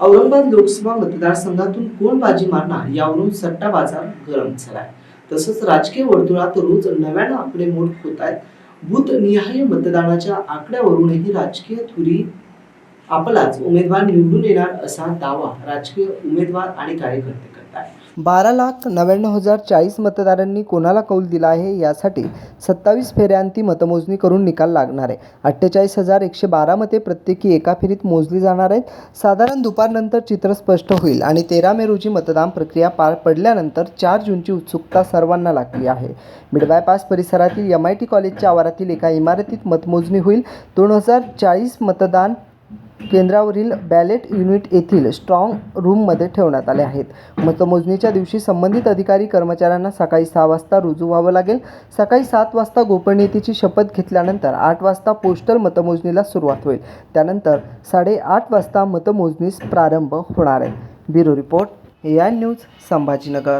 औरंगाबाद लोकसभा मतदारसंघातून कोण बाजी मारणार यावरून सट्टा बाजार गरम झालाय. तसंच राजकीय वर्तुळात रोज नव्यानं आकडेमोड होत आहेत. बूथनिहाय मतदानाच्या आकड्यावरूनही राजकीय धुरी आपलाच उमेदवार निवडून येणार असा दावा राजकीय उमेदवार आणि कार्यकर्ते बारा लाख नव्याण्णव हजार चाळीस मतदारांनी कोणाला कौल दिला आहे यासाठी सत्तावीस फेऱ्यांती मतमोजणी करून निकाल लागणार आहे. अठ्ठेचाळीस हजार एकशे बारा मते प्रत्येकी एका फेरीत मोजली जाणार आहेत. साधारण दुपारनंतर चित्र स्पष्ट होईल आणि तेरा मे रोजी मतदान प्रक्रिया पार पडल्यानंतर चार जूनची उत्सुकता सर्वांना लागली आहे. मिडबायपास परिसरातील एम आय टी कॉलेजच्या आवारातील एका इमारतीत मतमोजणी होईल. दोन हजार चाळीस मतदान केंद्रावरील बॅलेट युनिट येथील स्ट्रॉंग रूममध्ये ठेवण्यात आले आहेत. मतमोजणीच्या दिवशी संबंधित अधिकारी कर्मचाऱ्यांना सकाळी सहा वाजता रुजू व्हावं लागेल. सकाळी सात वाजता गोपनीयतेची शपथ घेतल्यानंतर आठ वाजता पोस्टल मतमोजणीला सुरुवात होईल. त्यानंतर साडेआठ वाजता मतमोजणीस प्रारंभ होणार आहे. Bureau report A I news Sambhajinagar.